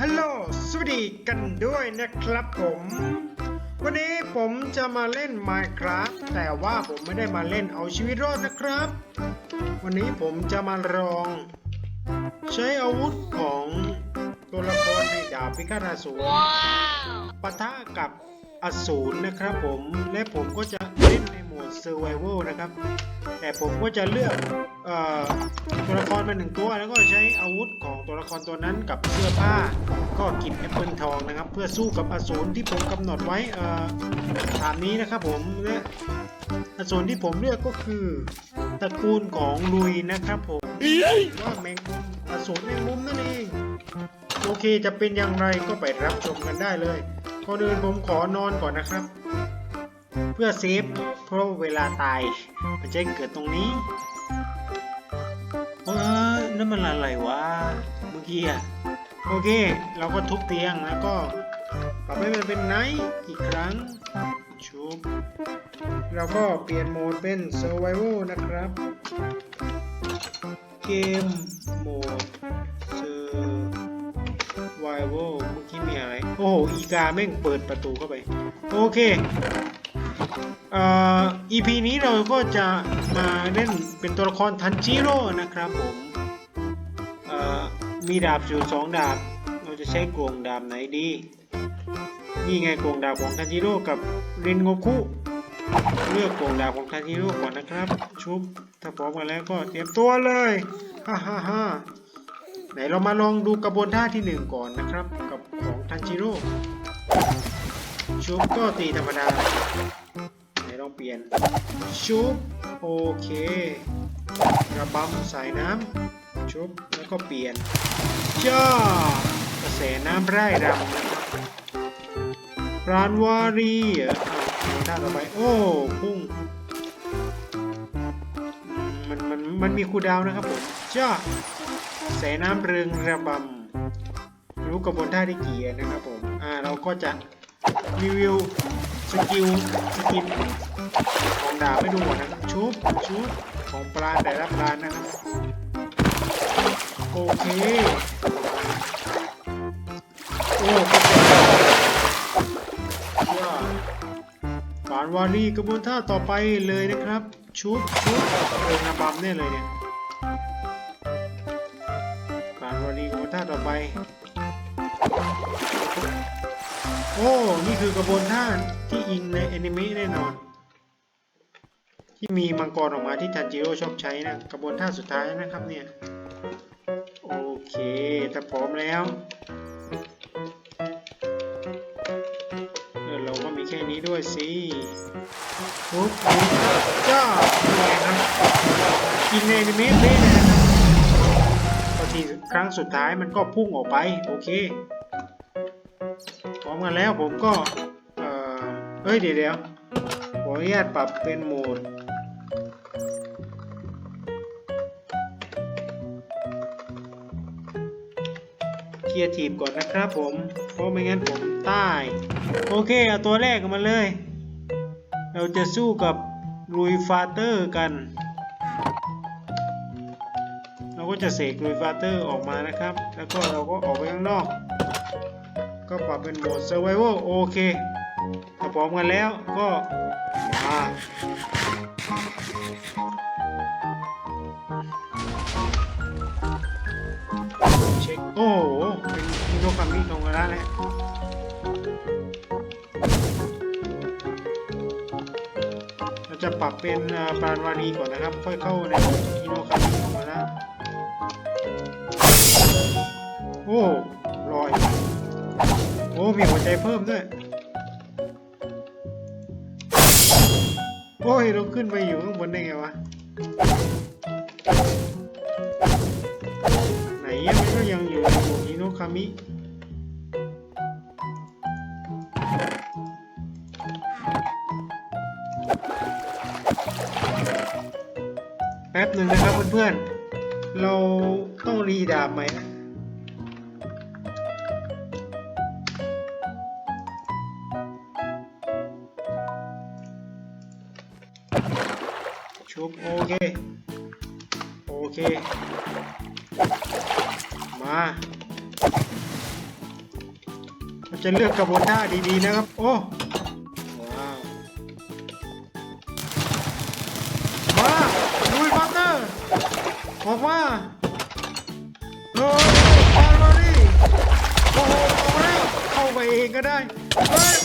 ฮัลโหล สวัสดีกันด้วยนะครับผม วันนี้ผมจะมาเล่น Minecraft แต่ว่าผมไม่ได้มาเล่นเอาชีวิตรอดนะครับ วันนี้ผมจะมาลอง ใช้อาวุธของตัวละครในดาบพิฆาตอสูรปะทะกับอสูรนะครับผม และผมก็จะเล่นในโห มด Survival นะครับ แต่ผมก็จะเลือกออตัวละครมาหนึ่งตัว แล้วก็ใช้อาวุธของตัวละครตัวนั้นกับเสื้อผ้า ก็กินแอปเปิลทองนะครับ เพื่อสู้กับอสูรที่ผมกำหนดไว้อ่อตามนี้นะครับผมและอสูรที่ผมเลือกก็คือตระกูลของลุยนะครับผมว่าแมงมุมอสูรแมงมุมนั่นเองโอเคจะเป็นอย่างไรก็ไปรับชมกันได้เลยก่อนอื่นผมขอนอนก่อนนะครับ เพื่อเซฟเพราะเวลาตายมันจะเกิดตรงนี้เอ้ยนั่นมันอะไรวะเมื่อกี้อะโอเค เราก็ทุบเตียงแล้วก็ปรับให้มันเป็นไนท์อีกครั้งชุบเราก็เปลี่ยนโหมดเป็น Survival นะครับ เกมโหมด Survival เมื่อกี้มีอะไร โอ้โห อีกาแม่งเปิดประตูเข้าไป โอเค อ่อ EP นี้เราก็จะมาเล่นเป็นตัวละครทันจิโร่นะครับผมมีดาบอยู่สองดาบ เราจะใช้กวงดาบไหนดี นี่ไงกวงดาบของทันจิโร่กับรินโงคุ เลือกกวงดาบของทันจิโร่ก่อนนะครับ ชุบ ถ้าพร้อมกันแล้วก็เตรียมตัวเลย ฮ่าฮ่าฮ่าไหนเรามาลองดูกระบวนท่าที่หนึ่งก่อนนะครับ กับของทันจิโร่ชุบก็ตีธรรมดา ไหนลองเปลี่ยน ชุบ โอเคระบำสายน้ำ ชุบ แล้วก็เปลี่ยนจ้ากระแสน้ำไร่รำนะครับปราณวารีเหรออะท่าต่อไป โอ้พุ่ง มัน มัน มันมีคูดาวนะครับผมจ้าะแสน้ำเรืองระบำ รู้กระบวนท่าที่กี่อันนะครับผม อ่า เราก็จะรีวิวสกิลสกิล ของดาบให้ดูก่อนนะครับชุบชุบของปลาแต่ละปลานะครับโอเคโอ้ก็เจ๋งยอดฝานวารีกระบวนท่าต่อไปเลยนะครับ ชุบชุบเริงระบำเนี่ยเลยเนี่ยฝานวารีกระบวนท่าต่อไปโอ้ นี่คือกระบวนท่าที่อิงในแอนิเมะแน่นอน ที่มีมังกรออกมาที่ทันจิโร่ชอบใช้นะกระบวนท่าสุดท้ายนะครับเนี่ย โอเค ถ้าพร้อมแล้วเออเราก็มีแค่นี้ด้วยสิปุ๊บจ้าเป็นไงครับอินในอนิเมะเป๊ะเลยนะครับพอทีครั้งสุดท้ายมันก็พุ่งออกไป โอเค พร้อมกันแล้วผมก็ เอ่อเอ้ยเดี๋ยวเดี๋ยวขออนุญาตปรับเป็นโหมด คลียร์ทีมก่อนนะครับผม เพราะไม่งั้นผมตาย โอเค เอาตัวแรกมาเลย เราจะสู้กับลุยฟาเตอร์กัน เราก็จะเสกลุยฟาเตอร์ออกมานะครับ แล้วก็เราก็ออกไปข้างนอก ก็ปรับเป็นโหมด Survival โอเคถ้าพร้อมกันแล้วก็มา ฮิโนคามิตรงกันแล้วแหละเราจะปรับเป็นอ่าปรานวารีก่อนนะครับ ค่อยเข้าในฮิโนคามิตรงกันแล้วโอ้ลอยโอ้มีหัวใจเพิ่มด้วยโอ้ยเราขึ้นไปอยู่ข้างบนได้ไงวะ ไหนยังมันก็ยังอยู่ในหมู่ฮิโนคามิ หนึ่งนะครับเพื่อนๆ เราต้องรีดาบไหมชุบโอเค โอเค มาจะเลือกกระบวนท่าดีๆนะครับ โอ้ ออกมาเฮ้ยปามาดิโอ้โหออกมาแล้วเข้าไปเองก็ได้เฮ้ย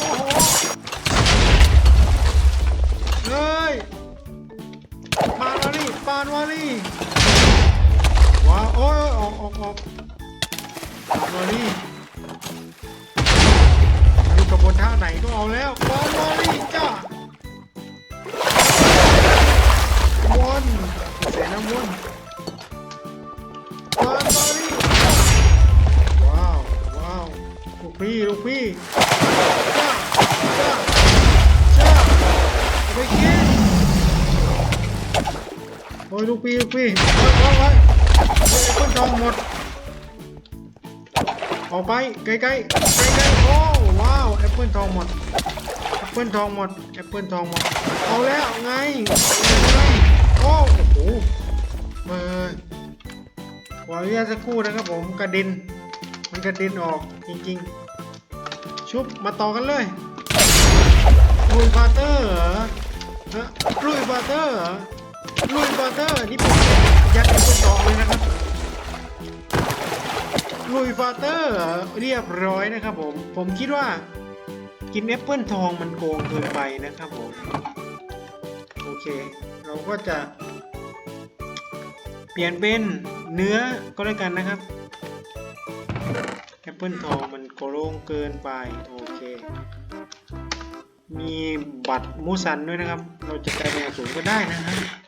ลูกพีลูกพี่โอ้ยโอ้ยโอ้ยโอ้ยแอปเปิลทองหมด ออกไปไกลๆไกล้ๆโอ้ว้าวแอปเปิลทองหมดแอปเปิลทองหมดแอปเปิลทองหมดเอาแล้วไงไงโอ้โหเมื่อขออนุญาตสักครู่นะครับผมกระเด็นมันกระเด็นออกจริงๆ ชุบมาต่อกันเลยลุยบาเตอร์เหรอฮะลุยบาเตอร์เหรอ ลุยบาเตอร์นี่ผมยัดเป็นตัวสองเลยนะครับลุยบาเตอร์เรียบร้อยนะครับผม ผมคิดว่ากินแอปเปิลทองมันโกงเกินไปนะครับผม โอเค เราก็จะเปลี่ยนเป็นเนื้อก็แล้วกันนะครับแอปเปิลทองมันโกงเกินไป โอเค มีบัตรมูซันด้วยนะครับ เราจะกลายเป็นอสูรก็ได้นะครับ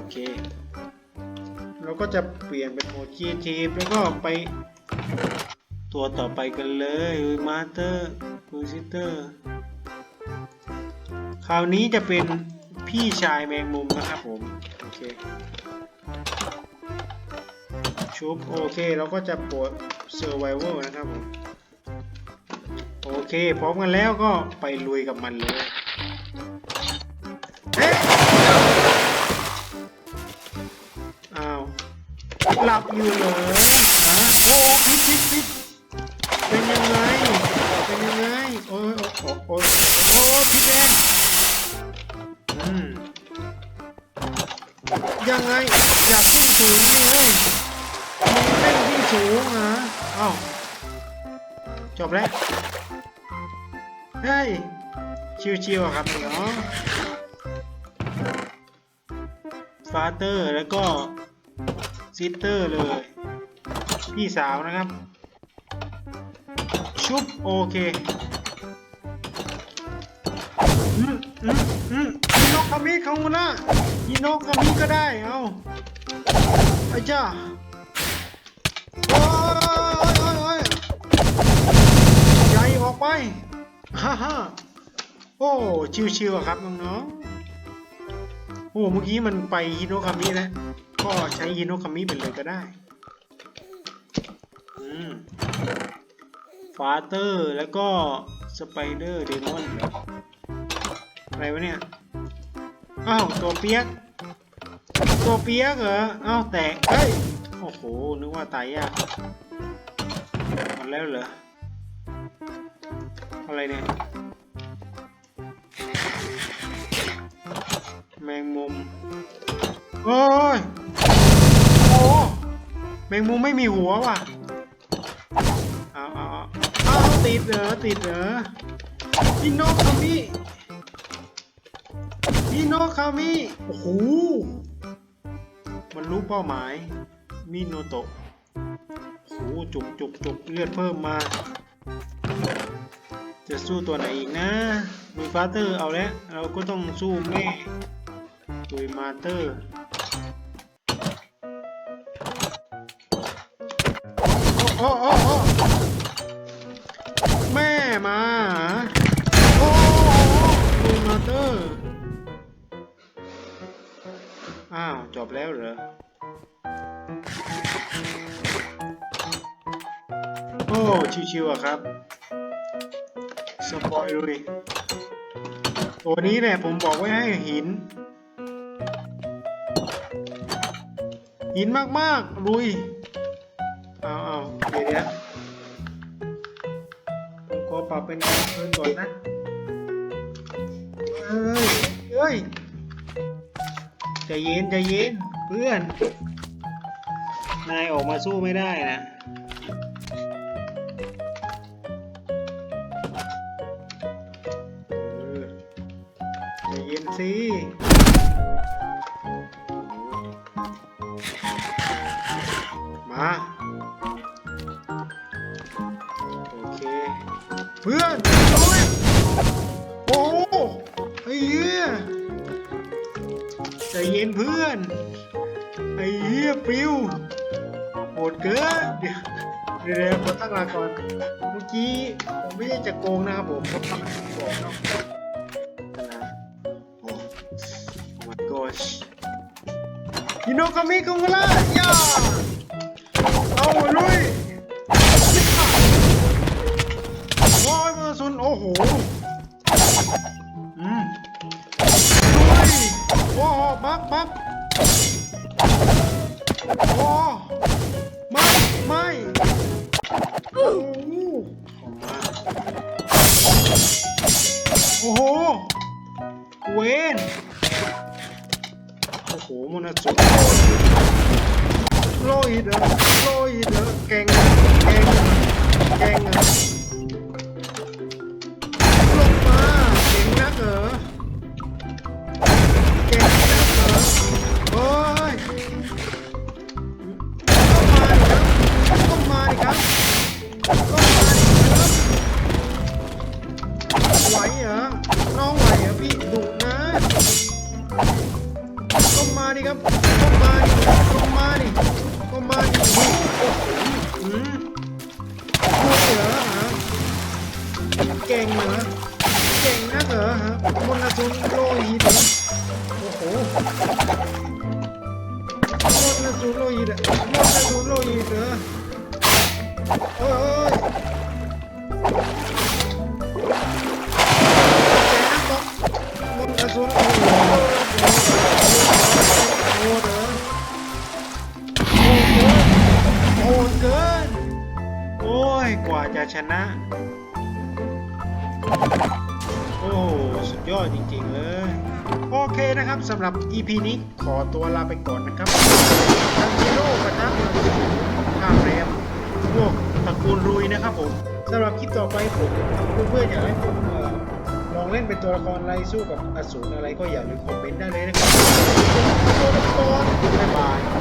อเค เราก็จะเปลี่ยนเป็นโหมดคีทีแล้วก็ไป ตัวต่อไปกันเลยมาสเตอร์คูซิเตอร์ คราวนี้จะเป็นพี่ชายแมงมุมนะครับผมโอเคชุบโอเคเราก็จะปวดเซอร์ไวเวอร์นะครับผม โอเค พร้อมกันแล้วก็ไปลุยกับมันเลย หลับอยู่เลยฮะโอ้พิษพิษพิษเป็นยังไง เป็นยังไง โอ้ยโอ้ยโอ้ยโอ้ยพิษแดงอืมยังไง อยากขึ้นสูงนี่เว้ยมีเล่นที่สูงเหรออ้าวจบแล้ว เฮ้ย ชิวๆครับเนาะฟาเตอร์แล้วก็ ซิสเตอร์เลย พี่สาวนะครับ ชุบ โอเคอืมอืมอืมฮิโนคามิเขานะฮิโนคามิก็ได้เอาไอ้จ้าโอ้ยโอ้ยโอ้ยใหญ่ออกไปฮ่าฮ่าโอ้ชิวๆอะครับน้องๆโอ้เมื่อกี้มันไปฮิโนคามิแล้ว ก็ใช้ฮิโนคามิไปเลยก็ได้ อืมฟาเตอร์แล้วก็สไปเดอร์เดมอนอะไรวะเนี่ย อ้าวตัวเปียก ตัวเปียกเหรอ อ้าวแตกเอ้ย โอ้โห นึกว่าตายยากหมดแล้วเหรอ อะไรเนี่ย แมงมุม โอ้ยโอ้ แมงมุมไม่มีหัวว่ะเอาเอาเอาติดเหรอติดเหรออินโนคามิอินโนคามิโอ้โหมันรู้เป้าหมายมิโนโตะโอ้โหจุกจุกจุกเลือดเพิ่มมาจะสู้ตัวไหนอีกนะลุยฟาเตอร์เอาแล้ว เราก็ต้องสู้แม่ลุยมาเตอร์ โอ้โอ้โอ้แม่มาโอ้ลุยมาเตอร์ อ้าว จบแล้วเหรอ โอ้ ชิวๆอะครับ สปอยลุยตัวนี้เนี่ยผมบอกไว้ให้หิน หินมากๆลุย เดี๋ยวเดี๋ยวผมขอปรับเป็นการเงินก่อนนะ เอ้ย เอ้ยใจเย็นใจเย็นเพื่อน นายออกมาสู้ไม่ได้นะ เพื่อนโอ้ยโอ้ไอ้เหี้ยใจเย็นเพื่อน ไอ้เหี้ยปิวโหดเกินเดี๋ยวเดี๋ยวเดี๋ยวขอตั้งหลักก่อน เมื่อกี้ผมไม่ได้จะโกงนะครับผมผมทำให้บอกเนาะนะโอ้ oh my gosh ฮิโนกามิคุงละย่าเอาลุยือซุนโอ้โหอืมลุยโอ้โหบักบักโอ้ไม่ไม่โอ้โหเข้ามาโอ้โหเวนโอ้โหมันอะสุดโลอีเดอโลอีเดอเก่งเก่งอะเก่ง โอ้โหมนต์ซุนโลหิตอะมนต์ซุนโลหิตเหรอเอ้ยมนต์อสูรโอ้โหโหดเหรอโหดเกินโอ้ยกว่าจะชนะ โอ้ สุดยอดจริงๆเลย โอเคนะครับสำหรับ EP นี้ขอตัวลาไปก่อนนะครับทันจิโร่ปะทะเมืองข้าแรมพวกตระกูลรุยนะครับผมสำหรับคลิปต่อไปผมเพื่อนๆอยากให้ผมลองเล่นเป็นตัวละครอะไรสู้กับอสูรอะไรก็อย่าลืมคอมเมนต์ได้เลยนะครับตัวละครบ๊ายบาย